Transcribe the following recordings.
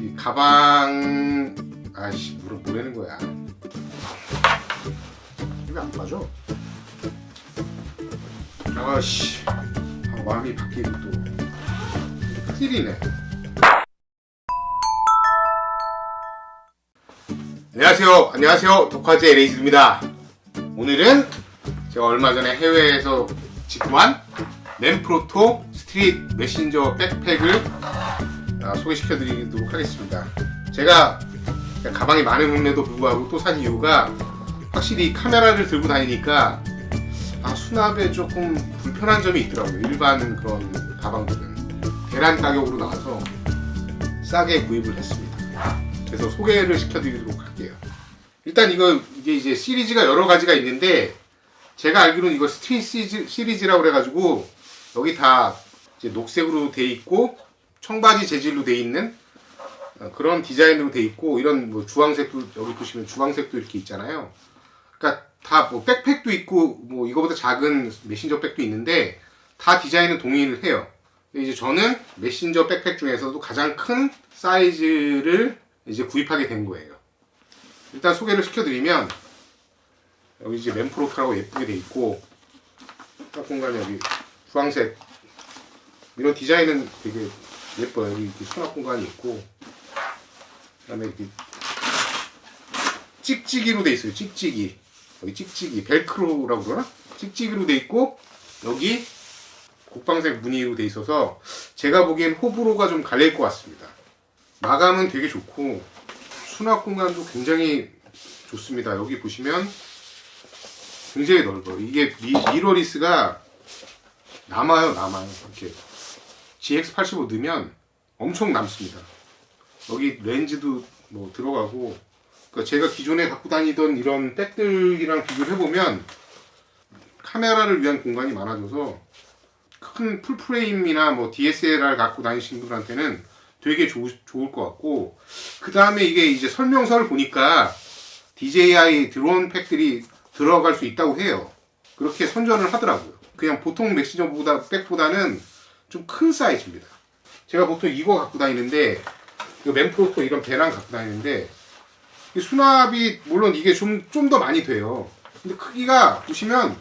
이 가방 아씨 물을 뭐라는 거야? 이게 안 빠져? 아씨 아, 마음이 바뀌고 또. 큰일이네. 안녕하세요. 안녕하세요. 독화제 레이즈입니다. 오늘은 제가 얼마 전에 해외에서 직구한 맨프로토 스트릿 메신저 백팩을 아, 소개시켜 드리도록 하겠습니다 제가 가방이 많음에도 불구하고 또 산 이유가 확실히 카메라를 들고 다니니까 아, 수납에 조금 불편한 점이 있더라고요. 일반 그런 가방들은 대란 가격으로 나와서 싸게 구입을 했습니다. 그래서 소개를 시켜드리도록 할게요. 일단 이거 이게 이제 시리즈가 여러 가지가 있는데 제가 알기로는 이거 스트릿 시리즈, 시리즈라고 그래가지고 여기 다 이제 녹색으로 돼 있고 청바지 재질로 돼 있는 어, 그런 디자인으로 돼 있고 이런 뭐 주황색도 여기 보시면 주황색도 이렇게 있잖아요. 그러니까 다 뭐 백팩도 있고 뭐 이거보다 작은 메신저 백도 있는데 다 디자인은 동일해요. 이제 저는 메신저 백팩 중에서도 가장 큰 사이즈를 이제 구입하게 된 거예요. 일단 소개를 시켜드리면 여기 이제 맨프로트라고 예쁘게 돼 있고 딱 공간에 여기 주황색 이런 디자인은 되게 예뻐요. 여기 이렇게 수납 공간이 있고 그 다음에 이렇게 찍찍이로 돼 있어요. 찍찍이. 여기 찍찍이. 벨크로라고 그러나? 찍찍이로 돼 있고, 여기 국방색 무늬로 돼 있어서 제가 보기엔 호불호가 좀 갈릴 것 같습니다. 마감은 되게 좋고, 수납 공간도 굉장히 좋습니다. 여기 보시면 굉장히 넓어요. 이게 미, 미러리스가 남아요, 남아요. 이렇게. GX85 넣으면 엄청 남습니다. 여기 렌즈도 뭐 들어가고 그러니까 제가 기존에 갖고 다니던 이런 백들이랑 비교를 해보면 카메라를 위한 공간이 많아져서 큰 풀프레임이나 뭐 DSLR 갖고 다니신 분한테는 되게 좋, 좋을 것 같고 그 다음에 이게 이제 설명서를 보니까 DJI 드론 팩들이 들어갈 수 있다고 해요. 그렇게 선전을 하더라고요. 그냥 보통 맥시저보다 백보다는 좀 큰 사이즈입니다. 제가 보통 이거 갖고 다니는데 이 맨프로토 이런 배낭 갖고 다니는데 이 수납이 물론 이게 좀 좀 더 많이 돼요. 근데 크기가 보시면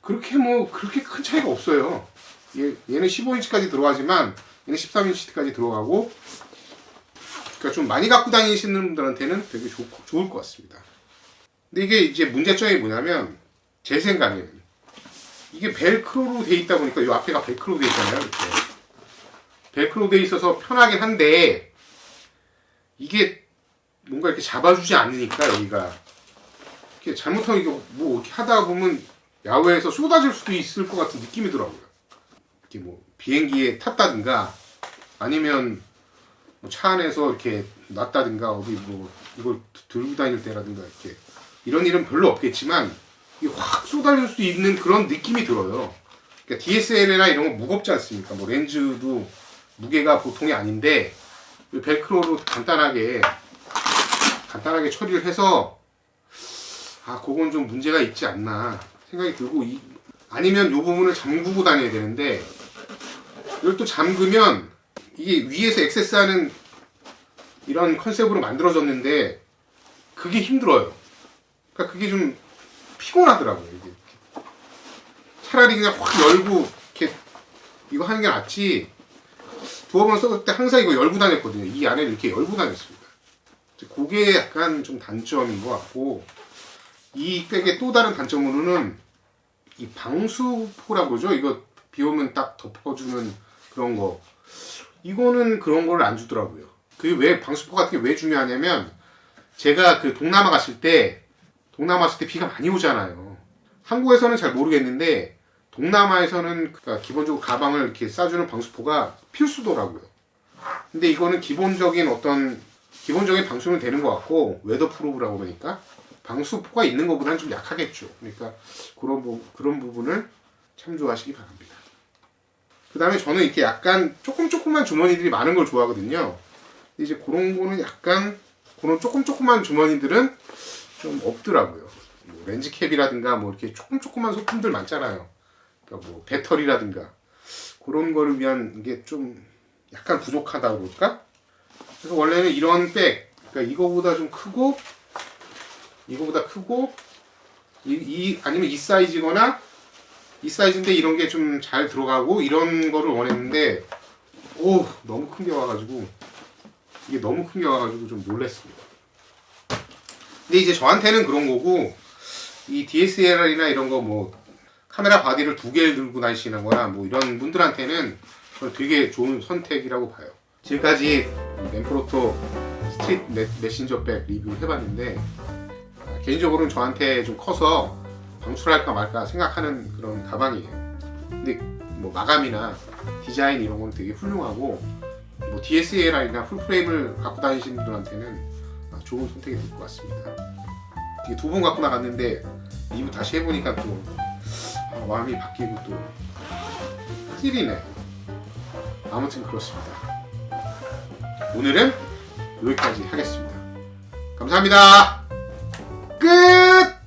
그렇게 뭐 그렇게 큰 차이가 없어요. 얘, 얘는 15인치까지 들어가지만 얘는 13인치까지 들어가고 그러니까 좀 많이 갖고 다니시는 분들한테는 되게 좋, 좋을 것 같습니다. 근데 이게 이제 문제점이 뭐냐면 제 생각에는 이게 벨크로로 돼 있다 보니까 이 앞에가 벨크로 돼 있잖아요. 이렇게 벨크로 돼 있어서 편하긴 한데 이게 뭔가 이렇게 잡아주지 않으니까 여기가 이렇게 잘못하면 이거 뭐 이렇게 하다 보면 야외에서 쏟아질 수도 있을 것 같은 느낌이 더라고요. 이렇게 뭐 비행기에 탔다든가 아니면 뭐 차 안에서 이렇게 놨다든가 어디 뭐 이걸 들고 다닐 때라든가 이렇게 이런 일은 별로 없겠지만 이게 확 쏟아질 수 있는 그런 느낌이 들어요. 그러니까 DSLR이나 이런 거 무겁지 않습니까? 뭐 렌즈도 무게가 보통이 아닌데 이 벨크로로 간단하게 간단하게 처리를 해서 아 그건 좀 문제가 있지 않나 생각이 들고 이, 아니면 이 부분을 잠그고 다녀야 되는데 이걸 또 잠그면 이게 위에서 액세스하는 이런 컨셉으로 만들어졌는데 그게 힘들어요. 그러니까 그게 좀 피곤하더라고요. 이게. 차라리 그냥 확 열고 이렇게 이거 하는 게 낫지. 두어 번 써볼 때 항상 이거 열고 다녔거든요. 이 안에를 이렇게 열고 다녔습니다. 그게 약간 좀 단점인 것 같고 이 백의 또 다른 단점으로는 이 방수포라고 그러죠. 이거 비 오면 딱 덮어주는 그런 거. 이거는 그런 걸 안 주더라고요. 그게 왜 방수포 같은 게 왜 중요하냐면 제가 그 동남아 갔을 때 동남아 갔을 때 비가 많이 오잖아요. 한국에서는 잘 모르겠는데 동남아에서는 그러니까 기본적으로 가방을 이렇게 싸주는 방수포가 필수더라고요. 근데 이거는 기본적인 어떤 기본적인 방수는 되는 것 같고 웨더프루프라고 그러니까 방수포가 있는 것보다는 좀 약하겠죠. 그러니까 그런 부, 그런 부분을 참조하시기 바랍니다. 그 다음에 저는 이렇게 약간 조금 조그만 주머니들이 많은 걸 좋아하거든요. 이제 그런 거는 약간 그런 조금 조그만 주머니들은 좀 없더라고요. 뭐 렌즈캡이라든가 뭐 이렇게 조금 조그만 소품들 많잖아요. 그러니까 뭐 배터리라든가 그런 거를 위한 게 좀 약간 부족하다 그럴까? 그래서 원래는 이런 백, 그러니까 이거보다 좀 크고, 이거보다 크고, 이, 이- 아니면 이 사이즈거나, 이 사이즈인데 이런 게 좀 잘 들어가고, 이런 거를 원했는데, 오, 너무 큰 게 와가지고, 이게 너무 큰 게 와가지고 좀 놀랬습니다. 근데 이제 저한테는 그런 거고, 이 DSLR이나 이런 거 뭐, 카메라 바디를 두 개를 들고 다니시거나 뭐 이런 분들한테는 되게 좋은 선택이라고 봐요. 지금까지 램프로토 스트릿 메, 메신저 백 리뷰를 해봤는데 아, 개인적으로는 저한테 좀 커서 방출할까 말까 생각하는 그런 가방이에요. 근데 뭐 마감이나 디자인 이런 건 되게 훌륭하고 뭐 DSLR이나 풀프레임을 갖고 다니시는 분들한테는 아, 좋은 선택이 될 것 같습니다. 이게 두 번 갖고 나갔는데 리뷰 다시 해보니까 또 아, 마음이 바뀌고 또 큰일이네. 아무튼 그렇습니다. 오늘은 여기까지 하겠습니다. 감사합니다. 끝!